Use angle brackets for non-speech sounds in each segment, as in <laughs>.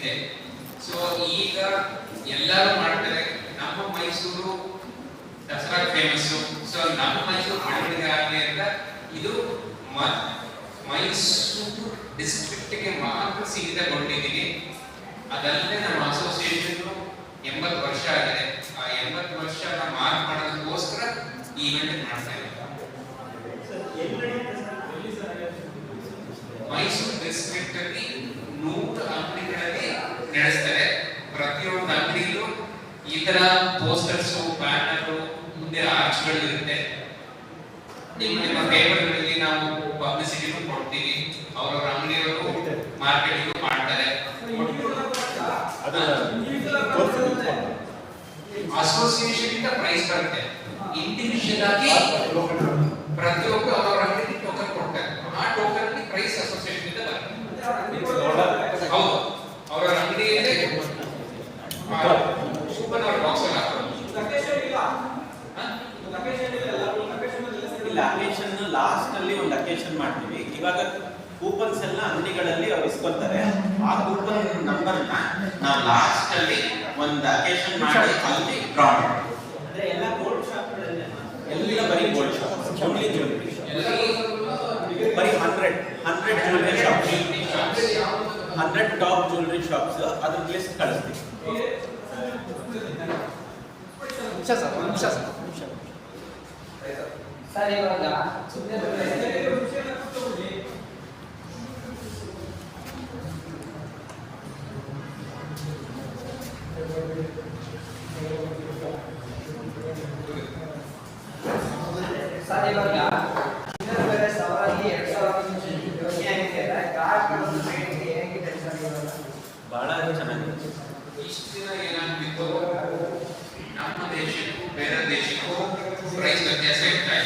ಇದೆ. ಸೊ ಈಗ ಎಲ್ಲರೂ ಮಾಡ್ತಾರೆ. ನಮ್ಮ ಮೈಸೂರು ದಸರಾ ಫೇಮಸ್ ಸೊ ನಮ್ಮ ಮೈಸೂರು ಆಡಳಿತ ಆಗಲಿ ಅಂತ, ಇದು ಮೈಸೂರು ಡಿಸ್ಟ್ರಿಕ್ಟ್ಗೆ ಮಾತ್ರ ಸೀಮಿತಗೊಂಡಿದ್ದೀನಿ ಅದಲ್ಲದೆ ನಮ್ಮ ಅಸೋಸಿಯೇಷನ್ ಎಂಬತ್ತು ವರ್ಷ ಆಗಿದೆ. ಆ ಎಂಬತ್ತು ವರ್ಷ ಮಾರ್ಕ್ ಮಾಡೋದಕ್ಕೋಸ್ಕರ ಈ ಇವೆಂಟ್ ಮಾಡ್ತಾ ಇದ್ದೀವಿ. ಮೈಸೂರು ಡಿಸ್ಟ್ರಿಕ್ಟ್ ಅಲ್ಲಿ ನೂರು ಅಂಗಡಿಗಳಲ್ಲಿ ನಡೆಸ್ತಾರೆ ಪ್ರತಿಯೊಂದು ಅಂಗಡಿಯಲ್ಲೂ ಈ ತರ ಪೋಸ್ಟರ್ಸ್ ಬ್ಯಾನರ್ ಮುಂದೆ ಆರ್ಚ್ಗಳು ಇರುತ್ತೆ. ನಿಮ್ಮ ಪೇಪರ್ಗಳಲ್ಲಿ ನಾವು ಪಬ್ಲಿಸಿಟಿನೂ ಕೊಡ್ತೀವಿ. ಅವರವರ ಅಂಗಡಿಯವರು ಮಾರ್ಕೆಟಿಂಗ್ ಮಾಡ್ತಾರೆ. ಅಸೋಸಿಯೇಷನ್ ಇಂದ ಪ್ರೈಸ್ ಬರುತ್ತೆ. ಇಂಡಿವಿಜುವಲ್ ಆಗಿ ಪ್ರತಿಯೊಬ್ಬರು ಅವರ ಅಂಗಡಿಗೆ ಟೋಕನ್ ಕೊಡ್ತಾರೆ. ಆ ಟೋಕನ್ ಪ್ರೈಸ್ ಅಸೋಸಿಯೇಷನ್ ಇಂದ ಬರುತ್ತೆ ಹೌದು ಅವರ ಅಂಗಡಿಯಲ್ಲೇ ಕೂಪನ್ ಅವ್ರ ಬಾಕ್ಸ್ ಅಲ್ಲಿ ಹಾಕೋದು ಹಾ? ಇಲ್ಲ ಅಕೇಶನ್ ಲಾಸ್ಟ್ ಅಲ್ಲಿ ಒಂದು ಅಕೇಶನ್ ಮಾಡ್ತೀವಿ ಇವಾಗ ಕೂಪನ್ಸ್ ಎಲ್ಲ ಅಂಗಡಿಗಳಲ್ಲಿ ಅವ್ರು ಇಸ್ಕೊತಾರೆ. ಆ ಕೂಪನ್ ನಂಬರ್ನ ನಾವು ಲಾಸ್ಟ್ ಅಲ್ಲಿ ಒಂದು ಅಕೇಶನ್ ಮಾಡಿ ಅಲ್ಲಿ ಡ್ರಾ ಅಂದ್ರೆ ಎಲ್ಲ ಗೋಲ್ಡ್ ಶಾಪ್ಗಳಲ್ಲಿ ಎಲ್ಲ ಬರೀ ಗೋಲ್ಡ್ ಶಾಪ್ ಓನ್ಲಿ ಜ್ಯುವೆಲ್ರಿ ಬರೀ hundred hundred jewellery shops hundred top jewellery shops ಅದ್ರ ಲಿಸ್ಟ್ ಕಳಿಸ್ತೀವಿ. ನಿಮಿಷ ಸರ್ ಸರ್ ನಿಮಿಷ ಸರ್ ನಿಮಿಷ. ಸರ್ ಇವಾಗ ಸುಮ್ಮನೆ ಸರ್ ಇವಾಗ ಇನ್ನೊಂದು ಬೇರೆ ಸವಾರಿ ಎರಡ್ ಸಾವಿರದ ಕಮ್ಮಿ ಆಗಿದೆ ಅಲ್ಲ ಕಾರ್ಡ್ ರೇಟ್ ಹೇಗಿದೆ ಸರ್ ಇವಾಗ ಬಹಳ ಚೆನ್ನಾಗಿದೆ ಇಷ್ಟು ದಿನ ಏನಾಗ್ತಿತ್ತು ನಮ್ಮ ದೇಶಕ್ಕೂ ಬೇರೆ ದೇಶಕ್ಕೂ ಪ್ರೈಸ್ ವ್ಯತ್ಯಾಸ ಇರ್ತಾ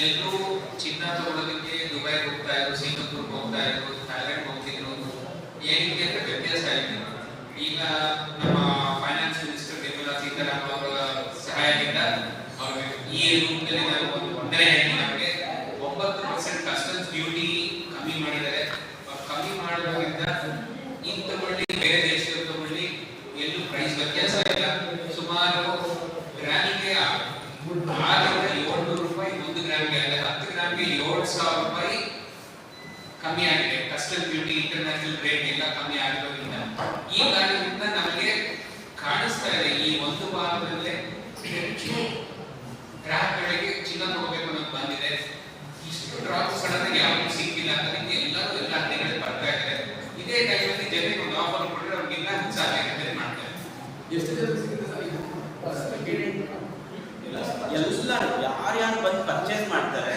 ಇತ್ತು ಎಲ್ಲರೂ ಚಿನ್ನ ತಗೊಳ್ಳೋದಕ್ಕೆ ದುಬೈ ಹೋಗ್ತಾ ಇದ್ರು ಸಿಂಗಾಪುರ್ ಹೋಗ್ತಾ ಇದ್ರು ಥೈಲ್ಯಾಂಡ್ ಹೋಗ್ತಿದ್ರು ಏನಕ್ಕೆ ಅಂತ ವ್ಯತ್ಯಾಸ ಆಯ್ತು ಈಗ ನಮ್ಮ ಫೈನಾನ್ಸ್ ಮಿನಿಸ್ಟರ್ ನಿರ್ಮಲಾ ಸೀತಾರಾಮನ್ ಅವರ ಸಹಾಯದಿಂದ ಅವ್ರಿಗೆ ಈ ರೂಪದಲ್ಲಿ ನಾನು ಒಂದು ಒಂದನೇ ಹೇಳಿ ನಮಗೆ ಒಂಬತ್ತು ಪರ್ಸೆಂಟ್ ಕಸ್ಟಮ್ಸ್ ಡ್ಯೂಟಿ ಕಮ್ಮಿ ಮಾಡಿದ್ದಾರೆ ಅವ್ರು ಕಮ್ಮಿ ಮಾಡೋದ್ರಿಂದ ಇನ್ ತಗೊಳ್ಳಿ ಬೇರೆ ದೇಶದಲ್ಲಿ ತಗೊಳ್ಳಿ ಎಲ್ಲೂ ಪ್ರೈಸ್ ವ್ಯತ್ಯಾಸ ಇಲ್ಲ ಸುಮಾರು ಗ್ರಾಮಿಗೆ ಆರರಿಂದ ಏಳ್ನೂರು ರೂಪಾಯಿ ಒಂದು ಗ್ರಾಮ್ಗೆ ಅಂದ್ರೆ ಹತ್ತು ಗ್ರಾಮ್ಗೆ ಏಳು ಸಾವಿರ ರೂಪಾಯಿ ಕಮ್ಮಿ ಆಗಿದೆ. ಕಸ್ಟಮ್ ಡ್ಯೂಟಿ ಇಂಟರ್ನ್ಯಾಷನಲ್ ರೇಟ್ ಎಲ್ಲ ಕಮ್ಮಿ ಆಗಿರೋದ್ರಿಂದ ಈ ಕಾರಣದಿಂದ ನಮಗೆ ಕಾಣಿಸ್ತಾ ಇದೆ. ಈ ಒಂದು ವಾರದಲ್ಲೇ ಹೆಚ್ಚು ಗ್ರಾಹಕರಿಗೆ ಚಿನ್ನ ತಗೋಬೇಕು ಅನ್ನೋದು ಬಂದಿದೆ. ಇಷ್ಟು ಡ್ರಾಪ್ಸ್ ಸಡನ್ ಯಾವುದು ಸಿಕ್ಕಿಲ್ಲ ಅಂತ ಎಲ್ಲರೂ ಎಲ್ಲ ಅಂಗಡಿಗಳಿಗೆ ಬರ್ತಾ ಇದ್ದಾರೆ. ಇದೇ ಟೈಮಲ್ಲಿ ಜನರಿಗೆ ಒಂದು ಆಫರ್ ಕೊಟ್ಟರೆ ಅವ್ರಿಗೆಲ್ಲ ಸಾಧ್ಯ ಮಾಡ್ತಾರೆ. ಎಷ್ಟು ಜನ ಸಿಗುತ್ತೆ ಸರ್ ಈಗ ಎಲ್ಲ ಯಾರ್ಯಾರು ಬಂದು ಪರ್ಚೇಸ್ ಮಾಡ್ತಾರೆ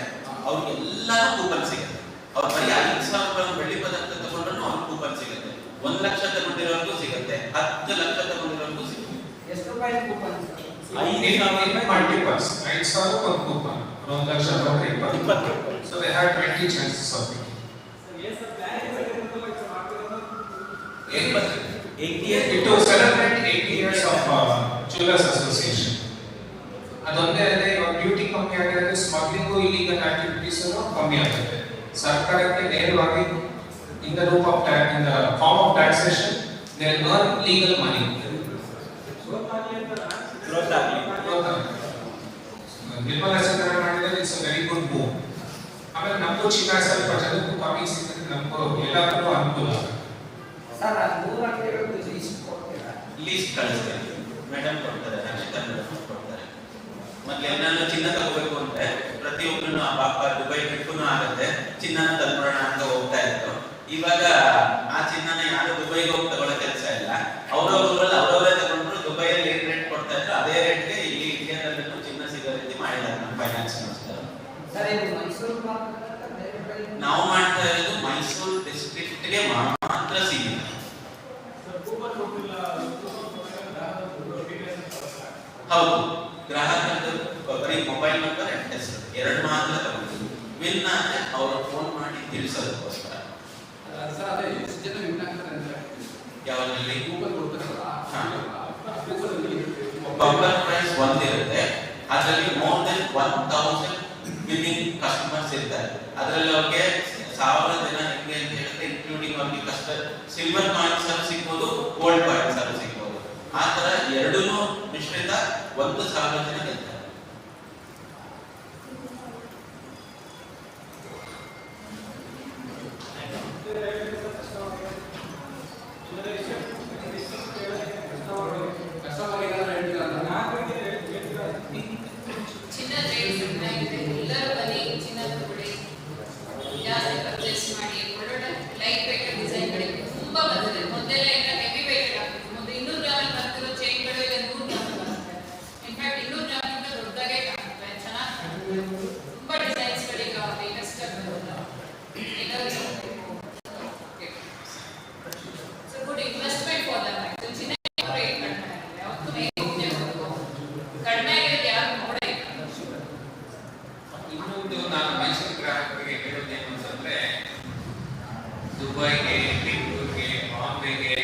ಅವ್ರಿಗೆಲ್ಲ ಕೂಪನ್ ಸಿಗುತ್ತೆ. ಅವ್ರು ಬರೀ ಐದು ಸಾವಿರ ರೂಪಾಯಿ ಬೆಳ್ಳಿ ಪದಾರ್ಥ ತಗೊಂಡ್ರು ಅವ್ರಿಗೆ ಕೂಪನ್ ಸಿಗುತ್ತೆ. ಒಂದ್ ಲಕ್ಷ ತಗೊಂಡಿರೋರ್ಗೂ ಸಿಗುತ್ತೆ. ಹತ್ತು ಲಕ್ಷ ತಗೊಂಡಿರೋರ್ಗೂ ಸಿಗುತ್ತೆ. ಎಷ್ಟು ರೂಪಾಯಿ ಕೂಪನ್ ಐದು ಸಾವಿರ ರೂಪಾಯಿ. ಮಲ್ಟಿಪಲ್ಸ್ ಐದು ಸಾವಿರ ಒಂದು ಕೂಪನ್. ಒಂದು ಲಕ್ಷ ರೂಪಾಯಿ. ಇಪ್ಪತ್ತು ಇಪ್ಪತ್ತು so they have twenty chances of eighty it to celebrate eighty years of jewellers association ಅದೊಂದೇ ಅಲ್ಲದೆ ಇವಾಗ ಡ್ಯೂಟಿ ಕಮ್ಮಿ ಆಗಿರೋದು ಸ್ಮಗ್ಲಿಂಗು ಇಲ್ಲಿಗಲ್ ಆಕ್ಟಿವಿಟೀಸ್ ಕಮ್ಮಿ ಆಗುತ್ತೆ ಸರ್ಕಾರಕ್ಕೆ ನೇರವಾಗಿ in the Roop of tax in the form of taxation they earn legal money growth ಆಗಲಿ ನಿರ್ಮಲಾ ಸೀತಾರಾಮನ್ ಮಾಡಿದ್ರೆ it's a very good move ಆಮೇಲೆ ನಮಗೂ ಚಿನ್ನ ಸ್ವಲ್ಪ ಜನಕ್ಕೂ ಕಮ್ಮಿ ಸಿಗುತ್ತೆ ನಮಗೂ ಎಲ್ಲರಿಗೂ ಅನುಕೂಲ ಆಗುತ್ತೆ ಸರ್ ಅದು ಮೂರು ಅಂಗಡಿಗಳು ಲೀಸ್ಟ್ ಕೊಡ್ತೀರಾ ಲೀಸ್ಟ್ ಕಳಿಸ್ತಾರೆ ಮೇಡಮ್ ಕೊಡ್ತಾರೆ ನಕ್ಷತ್ರ ಮೇಡಮ್ ಕೊಡ್ತಾರೆ ಮತ್ತೆ ಏನಾದ್ರು ಚಿನ್ನ ತಗೋಬೇಕು ಅಂದ್ರೆ ಪ್ರತಿಯೊಬ್ಬರು ಪಾಪ ದುಬೈ ಟ್ರಿಪ್ಪೂ ಆಗುತ್ತೆ. ಚಿನ್ನನ ತಂದ್ಬಿಡೋಣ ಅಂತ ಹೋಗ್ತಾ ಇತ್ತು ಇವಾಗ ಆ ಚಿನ್ನನ ಯಾರು ದುಬೈಗೆ ಹೋಗಿ ತಗೊಳ್ಳೋ ಕೆಲಸ ಇಲ್ಲ. ಅವ್ರವ್ರಲ್ಲಿ ಅವರವರೇ ತಗೊಂಡ್ರು ದುಬೈಯಲ್ಲಿ ಏನ್ ರೇಟ್ ಕೊಡ್ತಾ ಇದ್ರು ಅದೇ ರೇಟ್ಗೆ ಇಲ್ಲಿ ಇಂಡಿಯಾದಲ್ಲಿ ಚಿನ್ನ ಸಿಗೋ ರೀತಿ ಮಾಡಿದ್ದಾರೆ ನಮ್ಮ ಫೈನಾನ್ಸ್ ಮಿನಿಸ್ಟರ್ ನಾವು ಮಾಡ್ತಾ ಇರೋದು ಮೈಸೂರು ಡಿಸ್ಟ್ರಿಕ್ಟ್ಗೆ ಮಾತ್ರ ಸೀಮಿತ. ಹೌದು ಗ್ರಾಹಕರದ್ದು ಬರೀ ಮೊಬೈಲ್ ನಂಬರ್ ಅಂಡ್ ಹೆಸರು ಎರಡು ಮಾತ್ರ ತಗೊಂಡಿದ್ವಿ ವಿನ್ ಆದ್ರೆ ಅವರು ಫೋನ್ ಮಾಡಿ ತಿಳಿಸೋದಕ್ಕೋಸ್ಕರ. ಸರ್ ಅದೇ ಎಷ್ಟು ಜನ ವಿನ್ ಆಗ್ತಾರೆ ಗೂಗಲ್ ಕೊಡ್ತಾರಲ್ಲ ಬಬ್ಲರ್ ಪ್ರೈಸ್ ಒಂದಿರುತ್ತೆ ಅದರಲ್ಲಿ more than one thousand winning customers ಇರ್ತಾರೆ. ಅದರಲ್ಲಿ ಅವ್ರಿಗೆ ಸಾವಿರ ಜನ ಹೆಂಗೆ ಅಂತ ಹೇಳಿದ್ರೆ ಇನ್ಕ್ಲೂಡಿಂಗ್ ಅವ್ರಿಗೆ ಕಷ್ಟ ಸಿಲ್ವರ್ ಕಾಯಿನ್ಸ್ ಅಲ್ಲಿ ಸಿಗ್ಬೋದು ಗೋಲ್ಡ್ ಕಾಯಿನ್ಸ್ ಅಲ್ಲಿ ಸಿಗ್ಬೋದು. ಆ ತರ ಎರಡೂ ಮಿಶ್ರಿತ ಒಂದು ಸಾವಿರ ಜನ ಗೆಲ್ತಾರೆ ಕಸ್ಟಮರ್ ಏನಾದ್ರು ಹೇಳ್ತೀರಾ ಚಿನ್ನದ ರೇಟ್ ಚೆನ್ನಾಗಿದೆ ಎಲ್ಲರೂ ಬನ್ನಿ ಚಿನ್ನ ತಗೊಳ್ಳಿ ಜಾಸ್ತಿ ಪರ್ಚೇಸ್ ಮಾಡಿ ಒಳ್ಳೊಳ್ಳೆ ಲೈಟ್ ವೆಯ್ಟ್ ಡಿಸೈನ್ಗಳಿಗೆ ತುಂಬಾ ಬಂದಿದೆ ಮೊದಲೆಲ್ಲ ಈಗ ಹೆವಿ ವೆಯ್ಟ್ ಆಗ್ತಿತ್ತು ಮೊದಲು ಇನ್ನೂರು ಗ್ರಾಮ್ ಬರ್ತಿರೋ ಚೈನ್ಗಳು ಈಗ ನೂರು ಗ್ರಾಮ್ ಬರುತ್ತೆ ಇನ್ಫ್ಯಾಕ್ಟ್ ಇನ್ನೂರು ಗ್ರಾಮಿಂದ ದೊಡ್ಡದಾಗೆ ಕಾಣುತ್ತೆ ಚೆನ್ನಾಗಿ ಕಾಣುತ್ತೆ ತುಂಬಾ ಡಿಸೈನ್ಸ್ಗಳೀಗ ಲೇಟೆಸ್ಟ್ ಆಗಿ ಬರುತ್ತೆ ಎಲ್ಲರೂ so good investment for them actually ಚಿನ್ನ ರೇಟ್ ಕಡಿಮೆ ಆಗಿದೆ ಯಾವತ್ತೂ ಮೇಲೆ ಹೋಗ್ಬೋದು ಕಡಿಮೆ ಆಗಿರೋದು ಯಾರು ನೋಡೇ ಇಲ್ಲ ಇನ್ನೊಂದು ನಾನು ಮೈಸೂರು ಗ್ರಾಹಕರಿಗೆ ಹೇಳೋದೇನು ಅಂತಂದ್ರೆ ದುಬೈಗೆ, ಬೆಂಗಳೂರಿಗೆ, ಬಾಂಬೆಗೆ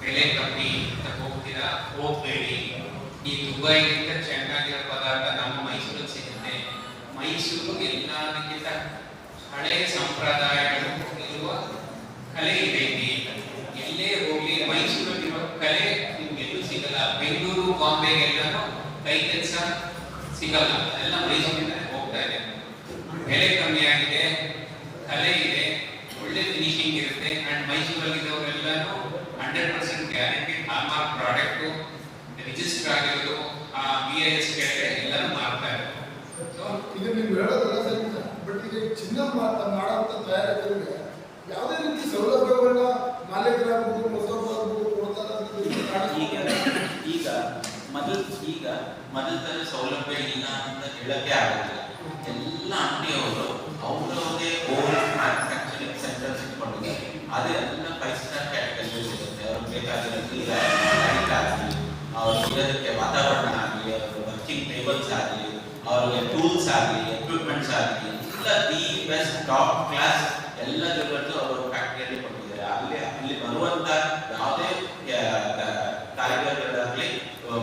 ಬೆಲೆ ಕಮ್ಮಿ ಅಂತ ಹೋಗ್ತೀರಾ? ಹೋಗ್ಬೇಡಿ. ಈ ದುಬೈಗಿಂತ ಚೆನ್ನಾಗಿರೋ ಪದಾರ್ಥ ನಮ್ಮ ಮೈಸೂರಿಗೆ ಸಿಗುತ್ತೆ. ಮೈಸೂರು ಎಲ್ಲದಕ್ಕಿಂತ ಹಳೆಯ ಸಂಪ್ರದಾಯಗಳು ಇರುವ ಕಲೆ ಇದೆ ಎಲ್ಲೇ ಹೋಗಿ ಮೈಸೂರಲ್ಲಿರುವ ಕಲೆ ನಿಮ್ಗೆಲ್ಲೂ ಸಿಗಲ್ಲ. ಬೆಂಗಳೂರು, ಬಾಂಬೆಗೆಲ್ಲನೂ ಕೈ ಕೆಲಸ ಸಿಗಲ್ಲ. ಎಲ್ಲ ಮೈಸೂರಿಂದ ಹೋಗ್ತಾ ಇದೆ. ಬೆಲೆ ಕಮ್ಮಿ ಆಗಿದೆ. ಕಲೆ ಆಗಿರೋದು ಆ ಬಿ ಐ ಎಸ್ ಕೆಳಗೆ ಎಲ್ಲರೂ ಮಾಡ್ತಾ ಇರೋದು. ಈಗ ನೀವು ಹೇಳೋದಲ್ಲ ಸರಿ ಬಟ್ ಈಗ ಚಿನ್ನ ಮಾತ ಮಾಡೋಂಥ ತಯಾರಕರಿಗೆ ಯಾವುದೇ ರೀತಿ ಸೌಲಭ್ಯಗಳನ್ನ ಕೊಡ್ತಾರೆ ಈಗ. ಈಗ ಮೊದಲು ಈಗ ಮೊದಲ ತರ ಸೌಲಭ್ಯ ಇಲ್ಲ ಅಂತ ಹೇಳಕ್ಕೆ ಆಗುತ್ತೆ ಎಲ್ಲ ಅಂಗಡಿಯವರು ಅವರವರೇ ಓನ್ ಮ್ಯಾನುಫ್ಯಾಕ್ಚರಿಂಗ್ ಸೆಂಟರ್ಸ್ ಇಟ್ಕೊಂಡಿದ್ದಾರೆ. ಅದೇ ಅದನ್ನ ಫೈವ್ ಸ್ಟಾರ್ ಕ್ಯಾಟಗರಿ ಸಿಗುತ್ತೆ. ಅವ್ರಿಗೆ ಬೇಕಾಗಿರೋದು ಈಗ ಅವ್ರಿಗೆ ಇರೋದಕ್ಕೆ ವಾತಾವರಣ ಆಗಲಿ ಅವ್ರ ವರ್ಕಿಂಗ್ ಟೇಬಲ್ಸ್ ಆಗಲಿ ಅವ್ರಿಗೆ ಟೂಲ್ಸ್ ಆಗಲಿ ಎಕ್ವಿಪ್ಮೆಂಟ್ಸ್ ಆಗಲಿ ಎಲ್ಲ ದಿ ಬೆಸ್ಟ್ ಟಾಪ್ ಕ್ಲಾಸ್ ಎಲ್ಲ ಜಗತ್ತು ಅವರು ಫ್ಯಾಕ್ಟರಿಯಲ್ಲಿ ಕೊಟ್ಟಿದ್ದಾರೆ ಅಲ್ಲಿ ಅಲ್ಲಿ ಬರುವಂತ ಯಾವುದೇ ಕಾರಿಡಾರ್ಗಳಾಗಲಿ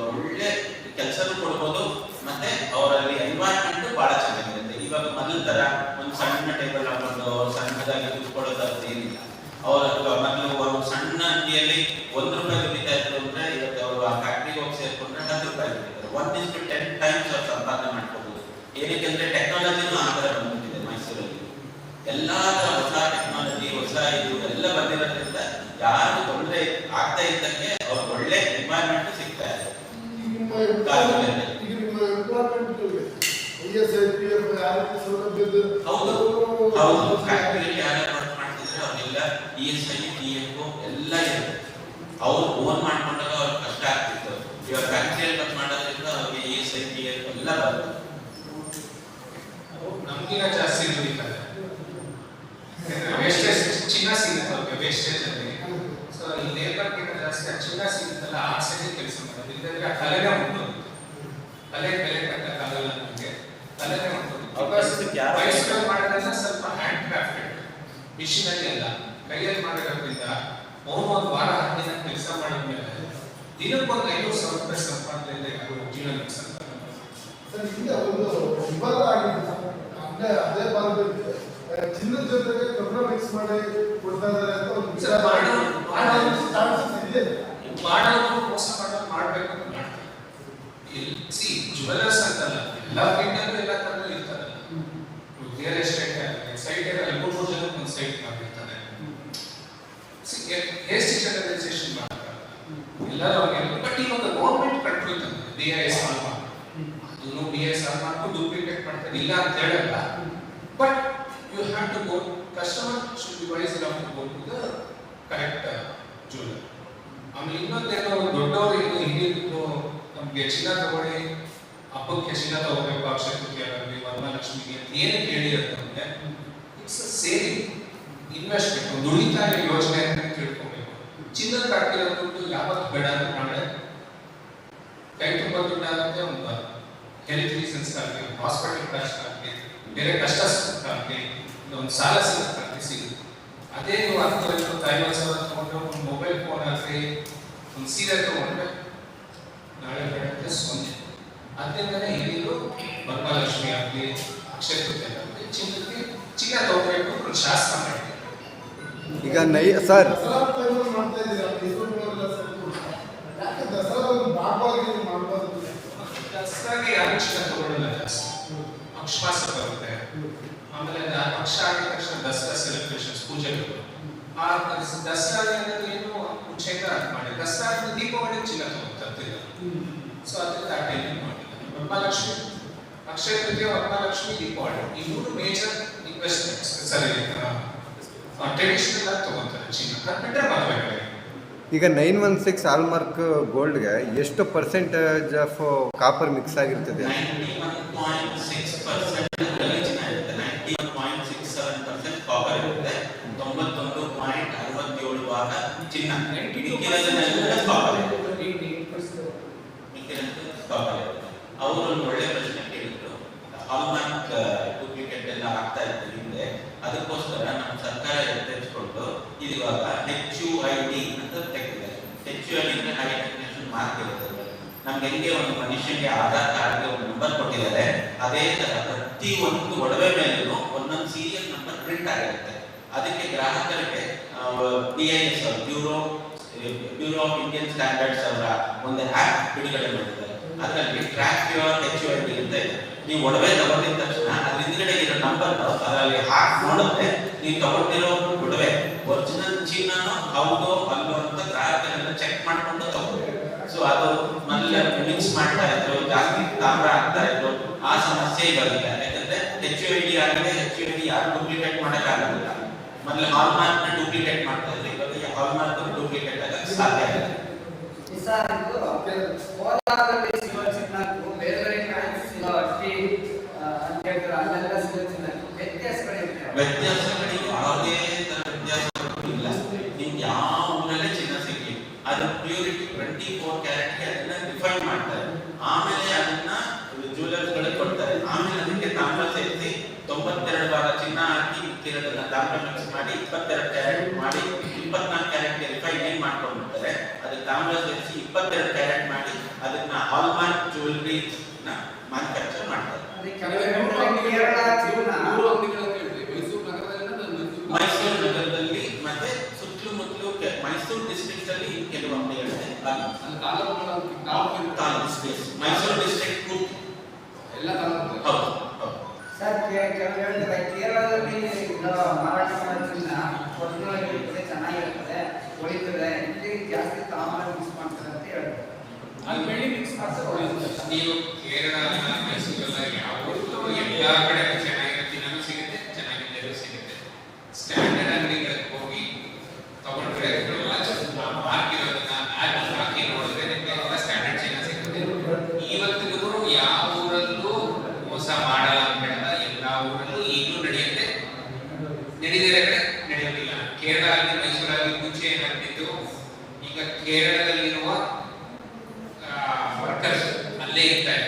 ಒಳ್ಳೆ ಕೆಲಸನೂ ಕೊಡ್ಬೋದು ಮತ್ತೆ ಅವರಲ್ಲಿ ಎನ್ವೈರ್ಮೆಂಟ್ ಬಹಳ ಚೆನ್ನಾಗಿರುತ್ತೆ ಇವಾಗ ಮೊದಲ ತರ ಒಂದು ಸಣ್ಣ ಟೇಬಲ್ ಹಾಕೊಂಡು ಅವ್ರು ಸಣ್ಣದಾಗಿ ಕೂತ್ಕೊಳ್ಳೋದು ಏನಿಲ್ಲ ಅವರ ಮೊದಲು ಒಂದು ಸಣ್ಣ ಅಂಗಡಿಯಲ್ಲಿ ಒಂದು ರೂಪಾಯಿ ದುಡಿತಾ ಇದ್ರು ಅಂದ್ರೆ ಇವತ್ತು ಅವರು ಆ ಫ್ಯಾಕ್ಟ್ರಿಗೆ ಹೋಗಿ ಸೇರ್ಕೊಂಡ್ರೆ ಹತ್ತು ರೂಪಾಯಿ ದುಡಿತಾರೆ one is to ten times ಅವ್ರು ಸಂಪಾದನೆ ಮಾಡ್ಕೋಬಹುದು ಏನಕ್ಕೆ ಅಂದ್ರೆ ಟೆಕ್ನಾಲಜಿನೂ ಆ ಥರ ಬಂದ್ಬಿಟ್ಟಿದೆ ಮೈಸೂರಲ್ಲಿ ಎಲ್ಲ ಹೊಸ ಟೆಕ್ನಾಲಜಿ ಹೊಸ ಇದು ಎಲ್ಲ ಬಂದಿರೋದ್ರಿಂದ ಯಾರು ತೊಂದರೆ ಆಗ್ತಾ ಇದ್ದಂಗೆ ಅವ್ರು ಒಳ್ಳೆ ಎನ್ವೈರ್ಮೆಂಟ್ ಸಿಗ್ತಾ ಇದೆ ಈಗ ನಿಮ್ಮ employment- ಈಗ ನಿಮ್ಮ employment I S I P F ಯಾವ ರೀತಿ ಸೌಲಭ್ಯದ ಹೌದು ಹೌದು ಫ್ಯಾಕ್ಟರಿಯಲ್ಲಿ ಯಾರ್ಯಾರು ವರ್ಕ್ ಮಾಡ್ತಿದ್ರೆ ಅವರೆಲ್ಲ E S I P F ಎಲ್ಲ ಇರುತ್ತೆ ಅವ್ರು ಓನ್ ಮಾಡ್ಕೊಂಡಾಗ ಅವ್ರಿಗೆ ಕಷ್ಟ ಆಗ್ತಿತ್ತು. ಇವಾಗ ಫ್ಯಾಕ್ಟರಿಯಲ್ಲಿ ಮಾಡೋದ್ರಿಂದ ಅವ್ರಿಗೆ ಇ ಎಸ್ ಐ ಪಿ ಎಲ್ಲ ಬರುತ್ತೆ. ನಮ್ಗಿನ ಜಾಸ್ತಿ ದುಡಿತಾರೆ ವೇಸ್ಟೇಜ್ <laughs> ಚಿನ್ನ ಸಿಗುತ್ತೆ ಅವ್ರಿಗೆ ವೇಸ್ಟೇಜ್ ಅಲ್ಲಿ ಸೊ ಈ ಲೇಬರ್ ಗಿಂತ ಜಾಸ್ತಿ ಆ ಚಿನ್ನ ಸಿಗುತ್ತಲ್ಲ ಆ ಸೈಡ್ ಕೆಲಸ ಮಾಡೋದು ಇಲ್ಲದ್ರೆ ಆ ಕಲೆನೇ ಮುಟ್ಟೋದು ಕಲೆ ಬೆಲೆ ಕಟ್ಟಕ್ಕಾಗಲ್ಲ ನಮಗೆ ಕಲೆನೇ ಮುಟ್ಟೋದು ಅವ್ರ ಕೆಲ್ಸಕ್ಕೆ ಯಾರು ವಯಸ್ಸಲ್ಲಿ ಮಾಡೋದ್ರಿಂದ ಸ್ವಲ್ಪ ಹ್ಯಾಂಡ್ ಕ್ರಾಫ್ಟೆಡ್ ಮಿಷಿನಲ್ಲಿ ಅಲ್ಲ ಕೈಯಲ್ಲಿ ಮಾಡಬೇಕಾದ್ರಿಂದ ಒಂದು ವಾರ ಹದಿನೈದು ದಿನ ಕೆಲಸ ಮಾಡಿದ್ಮೇಲೆ ದಿನಕ್ಕೊಂದು ಐನೂರು ಸಾವಿರ ರೂಪಾಯಿ ಸಂಪಾದನೆ ಜೀವನ ನಡೆಸ್ತಾರೆ? ಸರ್ ಹಿಂದೆ ಒಂದು ವಿವಾದ ಆಗಿದೆ. ಅಲ್ಲೇ ಅದೇ ಚಿನ್ನದ ಜೊತೆಗೆ ಕಬ್ಬಣ ಮಿಕ್ಸ್ ಮಾಡಿ ಕೊಡ್ತಾ ಇದ್ದಾರೆ ಅಂತ ಒಂದು ವಿಚಾರ ಮಾಡೋದು- ಮಾಡೋದು- ಇದೆ. ಮಾಡೋದು ಮೋಸ ಮಾಡೋದು ಮಾಡ್ಬೇಕು ಅಂತ ಮಾಡ್ತಾರೆ? ಸಿ ಜುವೆಲ್ಲರ್ಸ್ ಅಂತಲ್ಲ ಎಲ್ಲ ಜನಕ್ಕೆ ಒಂದು ಸೈಟ್ ಮಾಡಿರ್ತಾರೆ ಹೇರ್ ಸ್ಟ್ಯಾಂಡರ್ಡೈಸೇಷನ್ ಮಾಡ್ತಾರೆ ಎಲ್ಲರೂ ಅವ್ರಿಗೆ ಬಟ್ ಇವಾಗ ಗೌರ್ಮೆಂಟ್ ಕಂಟ್ರೋಲ್ ತಂದಿದೆ ಬಿ ಐ ಎಸ್ ಆಲ್ ಅದನ್ನು ಬಿ ಐ ಎಸ್ ಆಲ್ ಮಾಡ್ಕೊಂಡು ಡೂಪ್ಲಿಕೇಟ್ ಮಾಡ್ತಾರೆ. ಇಲ್ಲ ಅಂತ ಹೇಳಲ್ಲ. But you have to go customer should be wise to go to the correct jeweller ಆಮೇಲೆ ಇನ್ನೊಂದೇನೋ ದೊಡ್ಡವರು ಏನು ಹಿಂದಿದ್ದು ನಮ್ಗೆ ಚಿನ್ನ ತಗೊಳ್ಳಿ, ಹಬ್ಬಕ್ಕೆ ಚಿನ್ನ ತಗೋಬೇಕು ಅಕ್ಷಯ ತೃತೀಯರಲ್ಲಿ ವರಮಹಾಲಕ್ಷ್ಮಿಗೆ ಏನು ಕೇಳಿ ಅಂತಂದ್ರೆ ಇಟ್ಸ್ ಅ ಸೇವಿಂಗ್ ಇನ್ವೆಸ್ಟ್ಮೆಂಟ್ ಒಂದು ಉಳಿತಾಯ ಯೋಜನೆ ಅಂತ ತಿಳ್ಕೊಬೇಕು. ಚಿನ್ನದ ಹಾಕಿರೋ ದುಡ್ಡು ಯಾವತ್ತು ಬೇಡ ಅಂತ ಮಾಡಿದ್ರೆ ಕೈ ತುಂಬ ದುಡ್ಡಾಗುತ್ತೆ, ಒಂದು ಹೆಲ್ತ್ ರೀಸನ್ಸ್ ಆಗಲಿ ಹಾಸ್ಪಿಟಲ್ ಖರ್ಚು ಆಗಲಿ, ಬೇರೆ ಕಷ್ಟ ಆಗಲಿ, ಒಂದು ಸಾಲ ಸಿಗುತ್ತೆ ಸಿಗುತ್ತೆ. ಅದೇ ನೀವು ಹತ್ತು ಐವತ್ತು ಐವತ್ತು ಸಾವಿರ ತಗೊಂಡ್ರೆ ಒಂದು ಮೊಬೈಲ್ ಫೋನ್ ಆಗಲಿ ಒಂದು ಸೀರೆ ತಗೊಂಡ್ರೆ, ನಾಳೆ ಬೆಳಗ್ಗೆ ಸೊನ್ನೆ. ಅದರಿಂದನೇ ಹಿರಿಯರು ವರಮಹಾಲಕ್ಷ್ಮಿ ಆಗಲಿ, ಅಕ್ಷಯ ಚಿನ್ನಕ್ಕೆ ಚಿನ್ನ ತಗೋಬೇಕು ಒಂದು ಶಾಸ್ತ್ರ ಮಾಡಿದ್ದಾರೆ ಈಗ ನೈ, ಸರ್. ಬರುತ್ತೆ. ಆಮೇಲೆ ಪಕ್ಷ ಆಗಿದ ತಕ್ಷಣ ದಸರಾ ಸೆಲೆಬ್ರೇಷನ್ಸ್ ಪೂಜೆಗಳು ಆ ದಸ್- ದಸರಾ ಏನು ಮಾಡಿ ದಸರಾ ದೀಪಾವಳಿ ಚಿನ್ನ ಸೊ ಅದಕ್ಕೆ ಅಕ್ಷಯ ತೃತೀಯ ವರಮಹಾಲಕ್ಷ್ಮಿ ದೀಪಾವಳಿ. ಈ ಮೂರು ಮೇಜರ್ ಇನ್ವೆಸ್ಟ್ಮೆಂಟ್ಸ್ ಸರಿ ಟ್ರೆಡಿಷನಲ್ ಆಗಿ ತಗೊಂತಾರೆ ಚಿನ್ನ. ಅದು ಬಿಟ್ಟರೆ ಮದುವೆಗಳಿಗೆ ಈಗ ನೈನ್ ಒನ್ ಸಿಕ್ಸ್ ಆಲ್ಮಾರ್ಕ್ ಗೋಲ್ಡ್ಗೆ ಎಷ್ಟು ಪರ್ಸೆಂಟೇಜ್ ಆಫ್ ಕಾಪರ್ ಮಿಕ್ಸ್ ಆಗಿರ್ತದೆ ninety one point six percent ಚಿನ್ನ ಇರುತ್ತೆ ninety one point six seven percent copper ಇರುತ್ತೆ ತೊಂಬತ್ತೊಂದು ಪಾಯಿಂಟ್ ಅರವತ್ತೇಳು ಭಾಗ ಚಿನ್ನ ಮಿಕ್ಕಿರೋದನ್ನೆಲ್ಲ ಕಾಪರ್ ಅವರು ಒಂದು ಒಳ್ಳೆ ಪ್ರಶ್ನೆ ಕೇಳಿದ್ರು ಹಾಲ್ಮಾರ್ಕ್ ಡೂಪ್ಲಿಕೇಟ್ ಎಲ್ಲ ಆಗ್ತಾ ಇತ್ತು ಹಿಂದೆ ಅದಕ್ಕೋಸ್ಕರ ನಮ್ಮ ಸರ್ಕಾರ ಎಚ್ಚೆತ್ಕೊಂಡು ಇದು ಇವಾಗ ಹೆಚ್ ಯು ಐ ಡಿ ಅಂತ ತೆಗೆದಿದೆ ಹೆಚ್ ಯು ಐ ಡಿ ಅಂದ್ರೆ ಹೈ ಡೆಫಿನೇಷನ್ ಮಾರ್ಕ್ ಇರುತ್ತೆ ನಮ್ಗೆ ಒಂದು ಮನುಷ್ಯನಿಗೆ ಆಧಾರ್ ಕಾರ್ಡ್ಗೆ ಒಂದು ನಂಬರ್ ಕೊಟ್ಟಿದ್ದಾರೆ. ಅದೇ ತರ ಪ್ರತಿ ಒಂದು ಒಡವೆ ಮೇಲೂ ಒಂದೊಂದು ಸೀರಿಯಲ್ ನಂಬರ್ ಪ್ರಿಂಟ್ ಆಗಿರುತ್ತೆ. ಅದಕ್ಕೆ ಗ್ರಾಹಕರಿಗೆ B I S bureau bureau of Indian standards ಅವರ ಒಂದು ಆಪ್ ಬಿಡುಗಡೆ ಮಾಡಿದ್ದಾರೆ. ಅದರಲ್ಲಿ ಟ್ರ್ಯಾಕ್ ಯುವರ್ ಐ ಅಂತ ಇದೆ. ನೀವು ಒಡವೆ ತಗೊಂಡಿದ ತಕ್ಷಣ ಅದ್ರ ಹಿಂದ್ಗಡೆ ಇರೋ ನಂಬರ್ ಅದರಲ್ಲಿ ಹಾಕಿ ನೋಡುತ್ತೆ ನೀವು ತಗೊಂಡಿರೋ ಒಡವೆ ಒರಿಜಿನಲ್ ಚೀನಾನೋ ಹೌದೋ ಅಲ್ಲೋ ಅಂತ ಗ್ರಾಹಕರನ್ನ ಚೆಕ್ ಮಾಡ್ಕೊಂಡು ತಗೋಬೇಕು. ಸೊ ಅದು ಮೊದಲ ಮಿಕ್ಸ್ ಮಾಡ್ತಾ ಇದ್ರು ಜಾಸ್ತಿ ತಾಮ್ರ ಆಗ್ತಾ ಇದ್ರು ಆ ಸಮಸ್ಯೆ ಇವಾಗಿಲ್ಲ ಯಾಕಂದ್ರೆ ಹೆಚ್ ಯು ಐ ಡಿ ಆಗಿದೆ ಹೆಚ್ ಯು ಐ ಡಿ ಯಾರು ಡೂಪ್ಲಿಕೇಟ್ ಮಾಡೋಕ್ಕಾಗಲ್ಲ ಮೊದಲು ಹಾಲ್ಮಾರ್ಕ್ನ ಡೂಪ್ಲಿಕೇಟ್ ಮಾಡ್ತಾ ಇದ್ರು ಇವಾಗ ಹಾಲ್ಮಾರ್ಕ್ ಡೂಪ್ಲಿಕೇಟ್ ಆಗಕ್ಕೆ ಸಾಧ್ಯ ಆಗಿದೆ ಸರ್ ಇದು ಕೋಲಾರದಲ್ಲಿ ಸಿಗೋ ಚಿನ್ನಕ್ಕೂ ಬೇರೆ ಬೇರೆ ಕಡೆ ಸಿಗೋ ಅಟ್ಟಿ ಆ, ಅಂತ ಹೇಳ್ತಾರೆ ಅಲ್ಲೆಲ್ಲ ಸಿಗೋ ಚಿನ್ನಕ್ಕೂ ವ್ಯತ್ಯಾಸಗಳಿರ್ತವೆ ವ್ಯತ್ಯಾಸಗಳಿಗೆ ಯಾವುದೇ ತರ ವ್ಯತ್ಯಾಸಗಳು ಇಲ್ಲ ನಿಮ್ಗೆ ಯಾವ ಊರಲ್ಲೇ ಚಿನ್ನ ಸಿಗ್ಲಿ ಅದ್ರ ಪ್ಯೂರಿಟಿ ಟ್ವೆಂಟಿ ಫೋರ್ ಕ್ಯಾರೆಟ್ಗೆ ಅದನ್ನ ಡಿಫೈನ್ ಮಾಡ್ತಾರೆ ಆಮೇಲೆ ಅದನ್ನ ಜ್ಯುವೆಲರ್ಸ್ ಗಳಿಗೆ ಕೊಡ್ತಾರೆ ಆಮೇಲೆ ಅದಕ್ಕೆ ತಾಮ್ರ ಸೇರಿಸಿ ತೊಂಬತ್ತೆರಡು ಭಾಗ ಚಿನ್ನ ಹಾಕಿ ಮಿಕ್ಕಿರೋದನ್ನ ತಾಮ್ರ ಮಿಕ್ಸ್ ಮಾಡಿ ಇಪ್ಪತ್ತೆರಡು ಕ್ಯಾರೆಟ್ ಮಾಡಿ ಇಪ್ಪತ್ನಾಲ್ಕು ಕ್ಯಾರೆಟ್ಗೆ ರಿಫೈನ್ ಮಾಡ್ಕೊಂಡ್ಬಿಡ್ತಾರೆ ಅದಕ್ಕೆ ತಾಮ್ರ ಸೇರಿಸಿ ಇಪ್ಪತ್ತೆರಡು ಕ್ಯಾರೆಟ್ ಮಾಡಿ ಅದನ್ನ ಹಾಲ್ಮಾರ್ಕ್ ಜ್ಯುವೆಲ್ರಿ ಮ್ಯಾನುಫ್ಯಾಕ್ಚರ್ ಮಾಡ್ತಾರೆ. ಮೈಸೂರು ನಗರದಲ್ಲಿ ಮತ್ತೆ ಸುತ್ತಮುತ್ತಲು ಮೈಸೂರು ಡಿಸ್ಟ್ರಿಕ್ಟ್ ಅಲ್ಲಿ ಕೆಲವು ಅಂಗಡಿಗಳಿದೆ ಮೈಸೂರು ಡಿಸ್ಟ್ರಿಕ್ಟ್ ಎಲ್ಲ ಹೌದು. ಸರ್ ಕೆ- ಕೆಲವು ಹೇಳ್ತಾರೆ ಕೇರಳದಲ್ಲಿ ಇದು ಮಾರಾಟ ಮಾಡೋ ಚಿನ್ನ ಒರಿಜಿನಲ್ ಚೆನ್ನಾಗಿರ್ತದೆ ಉಳಿತದೆ ಇಲ್ಲಿ ಜಾಸ್ತಿ ತಾಮ್ರ ಮಿಕ್ಸ್ ಮಾಡ್ತಾರೆ ಅಂತ ಹೇಳ್ತಾರೆ. ಅಲ್ಲಿ ಬೆಳ್ಳಿ ಮಿಕ್ಸ್ ಮಾಡ್ತಾರೆ. ನೀವು ಕೇರಳ ಮೈಸೂರೆಲ್ಲ ಯಾವ ಎಲ್ಲ ಕಡೆ ಚೆನ್ನಾಗಿರೋ ಚಿನ್ನನೂ ಸಿಗುತ್ತೆ ಚೆನ್ನಾಗಿದ್ದೆಲ್ಲೂ ಸಿಗುತ್ತೆ ಸ್ಟ್ಯಾಂಡರ್ಡ್ ಅಂಗಡಿಗಳಿಗೆ ಹೋಗಿ ತಗೊಂಡ್ರೆ ಎಲ್ಲ ಮಾರ್ಕ್ ಇರೋದನ್ನ ಆ್ಯಪ್ ಹಾಕಿ ನೋಡಿದ್ರೆ ನಿಮಗೆ ಎಲ್ಲ ಸ್ಟ್ಯಾಂಡರ್ಡ್ ಚಿನ್ನ ಸಿಗುತ್ತೆ ಇವತ್ತಿಗೂ ಯಾವ ಊರಲ್ಲೂ ಮೋಸ ಮಾಡಲ್ಲ ಅಂತ ಹೇಳಲ್ಲ ಎಲ್ಲಾ ಊರಲ್ಲೂ ಈಗಲೂ ನಡೆಯುತ್ತೆ ನಡೀದಿರೋ ಕಡೆ ನಡೆಯೋದಿಲ್ಲ ಕೇರಳ ಆಗಲಿ ಮೈಸೂರಾಗಲಿ ಮುಂಚೆ ಏನಾಗ್ತಿತ್ತು ಈಗ ಕೇರಳದಲ್ಲಿರುವ ವರ್ಕರ್ಸ್ ಅಲ್ಲೇ ಇರ್ತಾರೆ